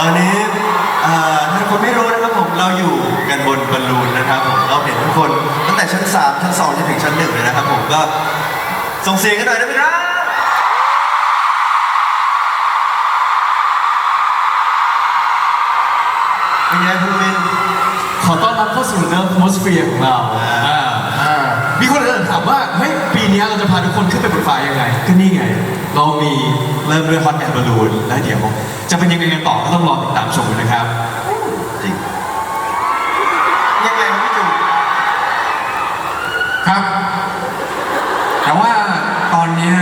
ตอนนี้เอ่อถ้าคนไม่รู้นะครับผมเราอยู่กันบนบอลลูนนะครับผมเราเห็นทุกคนตั้งแต่ชั้น 3 ชั้น2จนถึงชั้น1เลยนะครับผมก็ส่งเสียงกันหน่อยได้ไหมครับเป็นไงคุณวินขอต้อนรับเข้าสู่เนิร์ฟมอสเฟียของเราอ่าอ่ามีคนอื่นถามว่าเฮ้ยปีนี้เราจะพาทุกคนขึ้นไปบนฟ้ายังไงก็นี่ไง เรามีเริ่มด้วยฮอตแอนด์บอลลูนและเดี๋ยวจะเป็นยังไงกันต่อก็ต้องรอติดตามชมกันนะครับจริงยังไงครับพี่จูครับ แต่ว่าตอนเนี้ย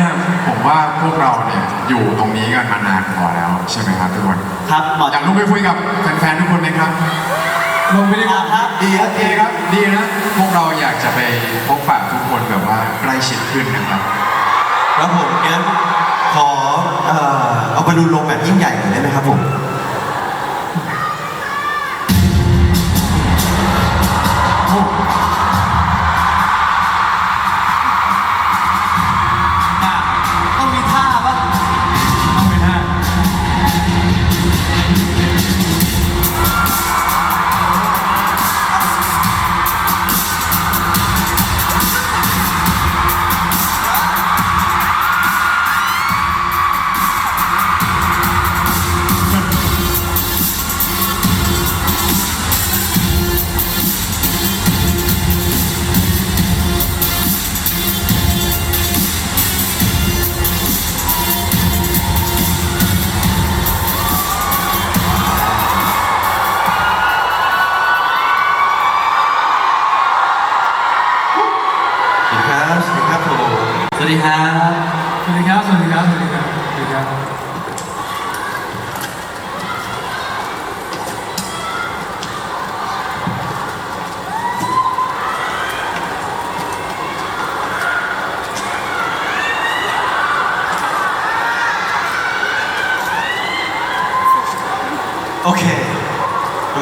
ผมว่าพวกเราเนี่ยอยู่ตรงนี้กันมานานพอแล้วใช่ไหมครับทุกคนครับหมออยากลงไปคุยกับแฟนๆทุกคนเลยครับลงไปดีกว่าครับดีครับดีครับดีนะพวกเราอยากจะไปพบปะทุกคนแบบว่าใกล้ชิดขึ้นนะครับครับผมงั้น ขอเอ่อเอาบอลลูนลงแบบยิ่งใหญ่หน่อยได้ไหมครับผม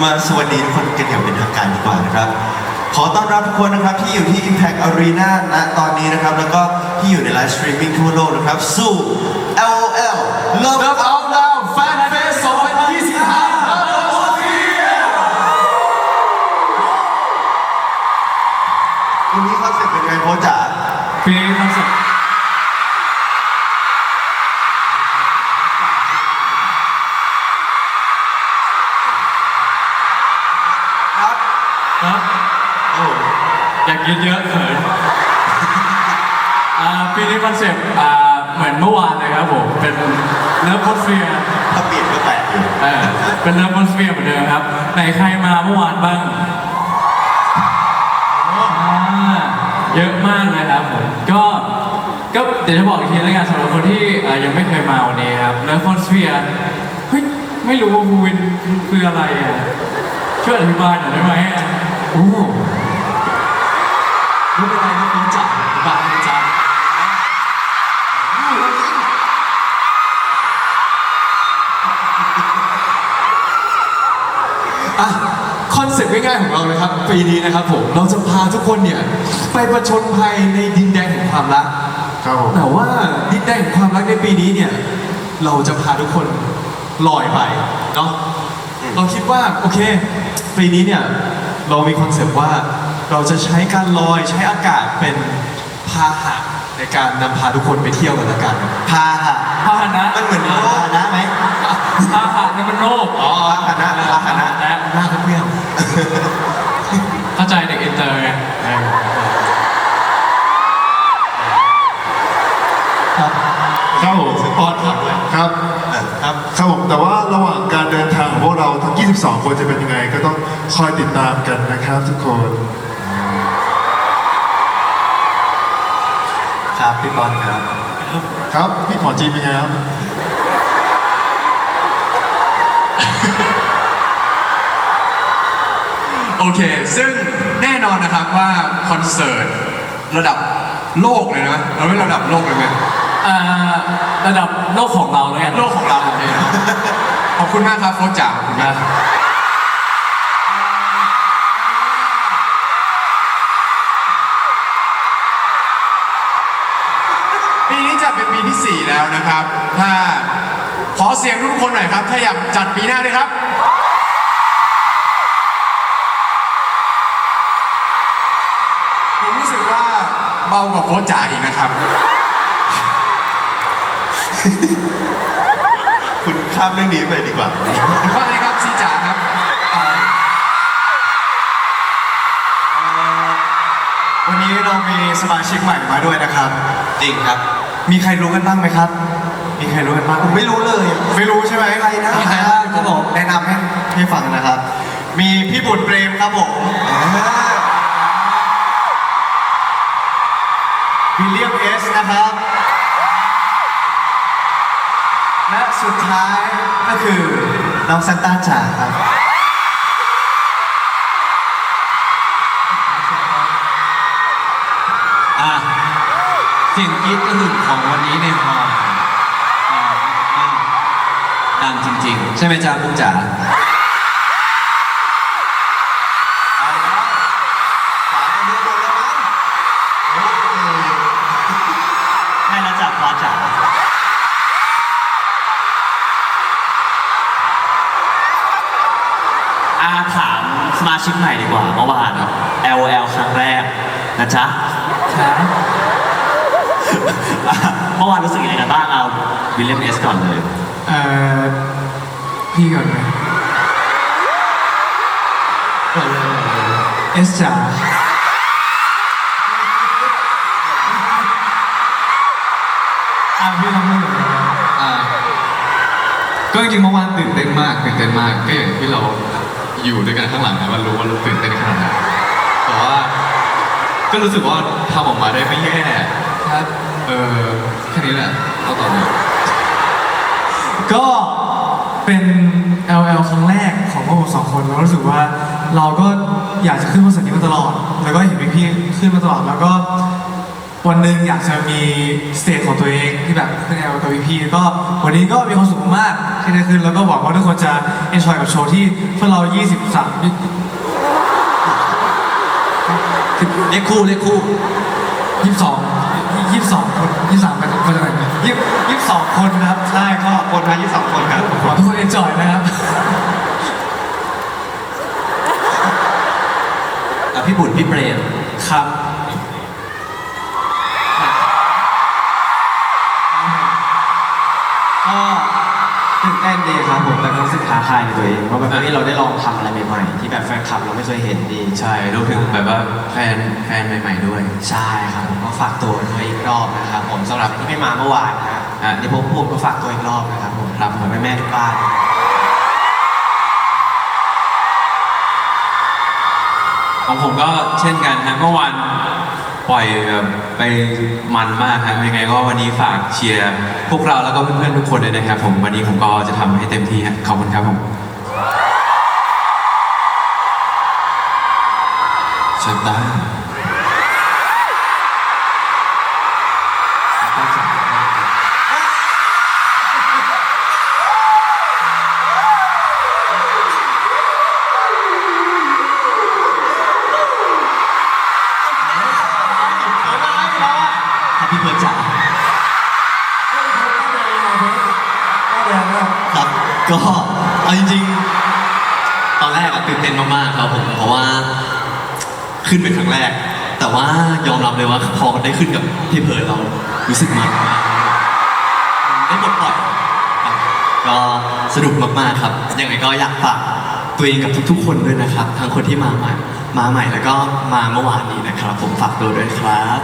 มาสวัสดีทุกคนกันอย่างเป็นทางการดีกว่านะครับ ขอต้อนรับทุกคนนะครับที่อยู่ที่ Impact Arena ณตอนนี้นะครับ แล้วก็ที่อยู่ในไลฟ์สตรีมมิ่งทั่วโลกนะครับ สู่ LOL Love Out Loud Fan Fest 2025วันนี้คอนเซ็ปต์เป็นไงโค้ชจ๋าปีนี้คอนเสิร์ต ครับ ครับ โอ้อยากกินเยอะเขินอ่าปีนี้คอนเซ็ปต์อ่าเหมือนเมื่อวานเลยครับผม เป็นเนื้อโคสเฟียถ้าเปลี่ยนก็แปลกอยู่เออเป็นเนื้อโคสเฟียเหมือนเดิมครับไหนใครมาเมื่อวานบ้างอ่าเยอะมากเลยครับผมก็ก็เดี๋ยวจะบอกอีกทีแล้วกันสำหรับคนที่เอ่อยังไม่เคยมาวันนี้ครับเนื้อโคสเฟียเฮ้ยไม่รู้ว่าบูวินคืออะไรอะช่วยอธิบายหน่อยได้ไหมอะ โอ้ไม่เป็นไรนะคุณจ๋าอธิบายนะจ๊ะอะคอนเซ็ปต์ง่ายๆของเรานะครับ ปีนี้นะครับผมเราจะพาทุกคนเนี่ย ไปประชนภัยในดินแดนแห่งความรัก ครับผมแต่ว่าดินแดนแห่งความรักในปีนี้เนี่ย เราจะพาทุกคนลอยไปเนาะเราคิดว่าโอเค ปีนี้เนี่ย เรามีคอนเซปต์ว่าเราจะใช้การลอยใช้อากาศเป็นพาหะในการนำพาทุกคนไปเที่ยวกันละกันพาหะพาหนะมันเหมือนโลกนะไหมพาหะเนี่ยมันโรคอ๋อพาหนะพาหนะหน้าเพื่อนเข้าใจเด็กอินเตอร์ไงเออครับครับผมปอนครับครับครับครับผมแต่ว่า ทั้ง22คนจะเป็นยังไง ก็ต้องคอยติดตามกันนะครับทุกคนครับพี่บอลครับ ครับพี่หมอจีนเป็นไงครับโอเค ซึ่งแน่นอนนะครับว่าคอนเสิร์ตระดับโลกเลยนะเราไม่ระดับโลกเลยไหมอ่าระดับโลกของเราแล้วกันโลกของเราเนี่ยนะขอบคุณมากครับโค้ชจ๋าขอบคุณมากครับ เป็นปีที่4แล้วนะครับถ้าขอเสียงทุกคนหน่อยครับ ถ้าอยากจัดปีหน้าด้วยครับ ผมรู้สึกว่าเบากว่าโค้ชจ๋าอีกนะครับ คุณข้ามเรื่องนี้ไปดีกว่า ว่าไงครับซีจ๋าครับวันนี้เรามีสมาชิกใหม่มาด้วยนะครับ จริงครับ มีใครรู้กันบ้างไหมครับ มีใครรู้กันบ้างผมไม่รู้เลยไม่รู้ใช่ไหมใครนะมีใครบ้างครับผมแนะนำให้ให้ฟังนะครับ มีพี่บุตรเปรมครับผมอ่าวิลเลียมเอสนะครับ และสุดท้ายก็คือน้องซันต้าจ๋าครับอะ เสิ่งกรีดกระหึ่มของวันนี้ในฮอลล์อ่าอ่าดังจริงๆ ใช่ไหมจ๊ะปุ๊กจ๋าเอาแล้วฝากันทุกคนแล้วมั้งโอ้ยให้แล้วจากฟ้าจ๋าอาถามสมาชิกใหม่ดีกว่าเมื่อวาน LOL ครั้งแรกนะจ๊ะ เมื่อวานรู้สึกยังไงกันบ้างเอาวิลเลียมเอสก่อนเลย เอ่อพี่ก่อนไหมก่อนเลยเอสจ๋าอะพี่ลองพูดหน่อยนะอ่าก็จริงๆเมื่อวานตื่นเต้นมากตื่นเต้นมากก็อย่างที่เราอยู่ด้วยกันข้างหลังนะว่ารู้ว่าเราตื่นเต้นขนาดไหนแต่ว่าก็รู้สึกว่าทำออกมาได้ไม่แย่ครับ เออแค่นี้แหละเอาต่อเลยก็เป็น LL ครั้งแรกของพวกผมสองคนแล้วรู้สึกว่าเราก็อยากจะขึ้นบนสเตนี้มาตลอด แล้วก็เห็นพี่ๆขึ้นมาตลอด แล้วก็วันหนึ่งอยากจะมีสเตจของตัวเองที่แบบขึ้น L กับพี่ๆก็วันนี้ก็มีความสุขมากที่ได้ขึ้นแล้วก็หวังว่าทุกคนจะ enjoy กับโชว์ที่พวกเรา 23 เรียกคู่เรียกคู่ยี่สิบสอง ยี่สิบสองคนยี่สิบสามมาจากมาจากไหนเนี่ยยี่ยี่สิบสองคนนะครับ ใช่ก็คนมาที่สองคนครับขอทุกคนเอนจอยนะครับอะพี่บุญพี่เปรมครับ ผมแต่ก็รู้สึกท้าทายในตัวเองว่าแบบเฮ้ยเราได้ลองทำอะไรใหม่ๆ ที่แบบแฟนคลับเราไม่เคยเห็นดี ใช่รวมถึงแบบว่าแฟนแฟนใหม่ ๆด้วย ใช่ครับผมก็ฝากตัวด้วยอีกรอบนะครับผมสำหรับที่ไม่มาเมื่อวานนะอะ เดี๋ยวผมผมก็ฝากตัวอีกรอบนะครับผมครับผมแม่ๆทุกบ้าน ของผมก็เช่นกันฮะเมื่อวานปล่อยแบบ ไปมันมากครับยังไงก็วันนี้ฝากเชียร์พวกเราแล้วก็เพื่อนๆทุกคนเลยนะครับ ผมวันนี้ผมก็จะทำให้เต็มที่ฮะขอบคุณครับผมเชิญตา ก็เอาจริงๆ ตอนแรกอะตื่นเต้นมากๆครับผมเพราะว่าขึ้นเป็นครั้งแรก แต่ว่ายอมรับเลยว่าพอได้ขึ้นกับพี่เพิร์ดเรารู้สึกมันมากได้บทปล่อยครับก็สนุกมากๆครับยังไงก็อยากฝากตัวเองกับทุกๆ คนด้วยนะครับทั้งคนที่มาใหม่มาใหม่แล้วก็มาเมื่อวานนี้นะครับ ผมฝากตัวด้วยครับ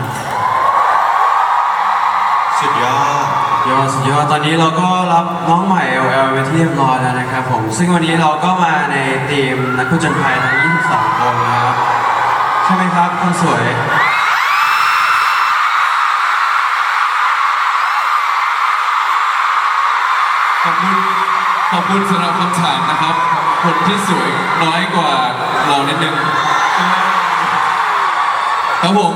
สุดยอดยอดสุดยอดตอนนี้เราก็รับน้องใหม่ LL ไปที่เรียบร้อยแล้วนะครับผม ซึ่งวันนี้เราก็มาในทีมนักผจญภัยทั้ง 22 คนนะครับ ใช่ไหมครับคนสวย ขอบคุณขอบคุณสำหรับคำถามนะครับ คนที่สวยน้อยกว่าเรานิดนึงครับผม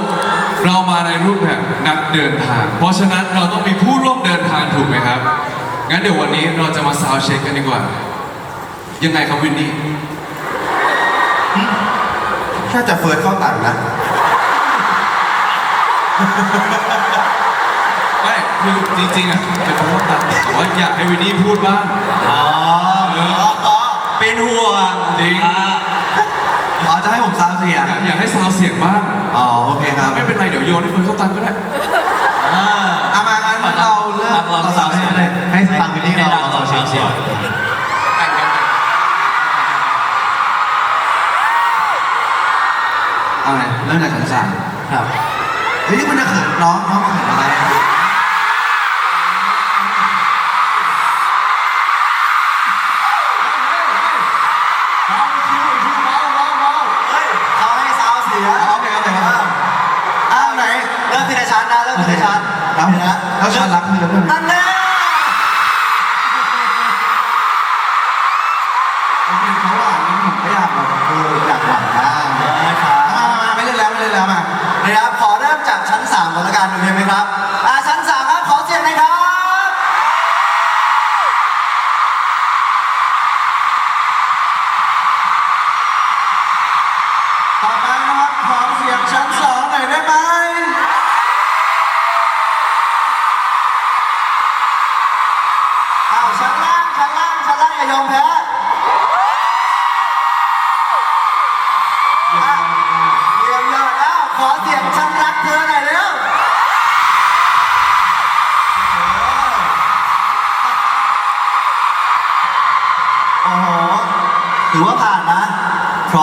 เรามาในรูปแบบนักเดินทาง เพราะฉะนั้นเราต้องมีผู้ร่วมเดินทางถูกไหมครับ งั้นเดี๋ยววันนี้เราจะมาซาวด์เช็คกันดีกว่า ยังไงครับวินนี่ถ้าจะเฟิร์สเข้าต่างนะ ไม่คือจริงๆอะเป็นเพราะว่าตัดแต่ว่าอยากให้วินนี่พูดบ้าง อ๋ออ๋อเป็นห่วงจริงอ๋อ จะให้ผมซาวเสียงอยากอยากให้ซาวเสียงบ้างอ๋อโอเคครับไม่เป็นไรเดี๋ยวโยนให้เฟิร์นเข้าตังก็ได้เอามางั้นเราเลือกเราซาวเสียงเลยให้ฟังวินนี่เราเราซาวเสียงเอาไงเริ่มจากชั้นสามครับเฮ้ยมันจะเขินน้องน้องเขินอะไร นนะเริ่มทีละชั้นแล้วนะแล้วชั้นรักคือแล้วนั่นแน่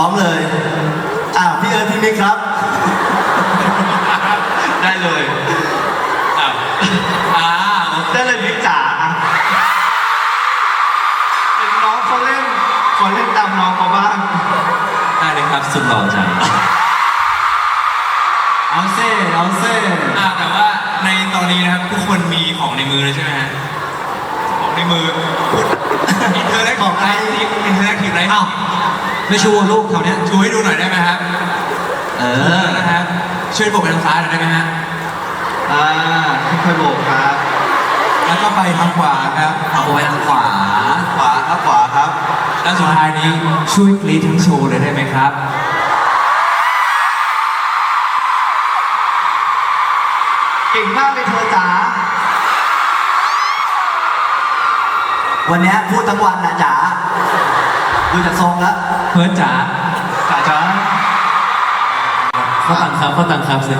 อมเลยอ้าวพี่เอิร์ธพี่มิกครับ ได้เลยอะอ่าได้เลยมิกจ๋าอะเห็นน้องเขาเล่นขอเล่นตามน้องเขาบ้างได้เลยครับ สุดหล่อจังเอาเซ่เอาเซ่อ่าแต่ว่าในตอนนี้นะครับทุกคนมีของในมือเลยใช่ไหมฮะของในมืออินเทอร์แอคของอะไรอินเทอร์แอคทีฟไรอ้าว ไม่ชูลูกเขาเนี้ยชูให้ดูหน่อยได้ไหมครับเออนะครับช่วยโบกไปทางซ้ายหน่อยได้ไหมฮะอ่าค่อยๆโบกครับ แล้วก็ไปทางขวาครับเอาไว้ทางขวา ขวาครับขวาครับแล้วสุดท้ายนี้ช่วยกรีดทั้งโชว์เลยได้ไหมครับเก่งมากเลยเธอจ๋า วันเนี้ยพูดทั้งวันนะจ๋าดูจากทรงแล้ว เพื่อนจ๋าจ๋าจ๋าเขาตังครับเขาตังครับสิ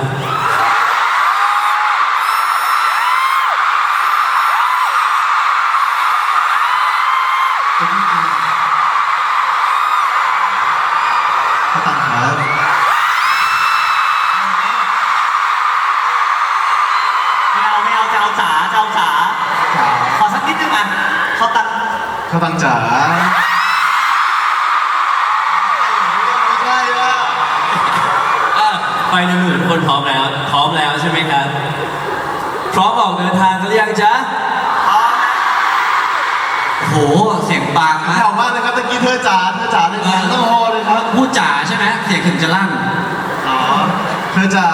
เขาตังครับไม่เอาไม่เอาจะเอาจ๋าจะเอาจ๋าขอสักนิดนึงอะเขาตังเขาตังจ๋า ไปในหมื่นคนพร้อมแล้ว พร้อมแล้วใช่ไหมครับ พร้อมออกเดินทางกันหรือยังจ๊ะโหเสียงบางมากแถวมากเลยครับตะกี้เธอจ๋าเธอจ๋าเลยนะต้องฮอเลยครับพูดจ๋าใช่ไหมเสียงถึงจะลั่นอ๋อเธอจ๋า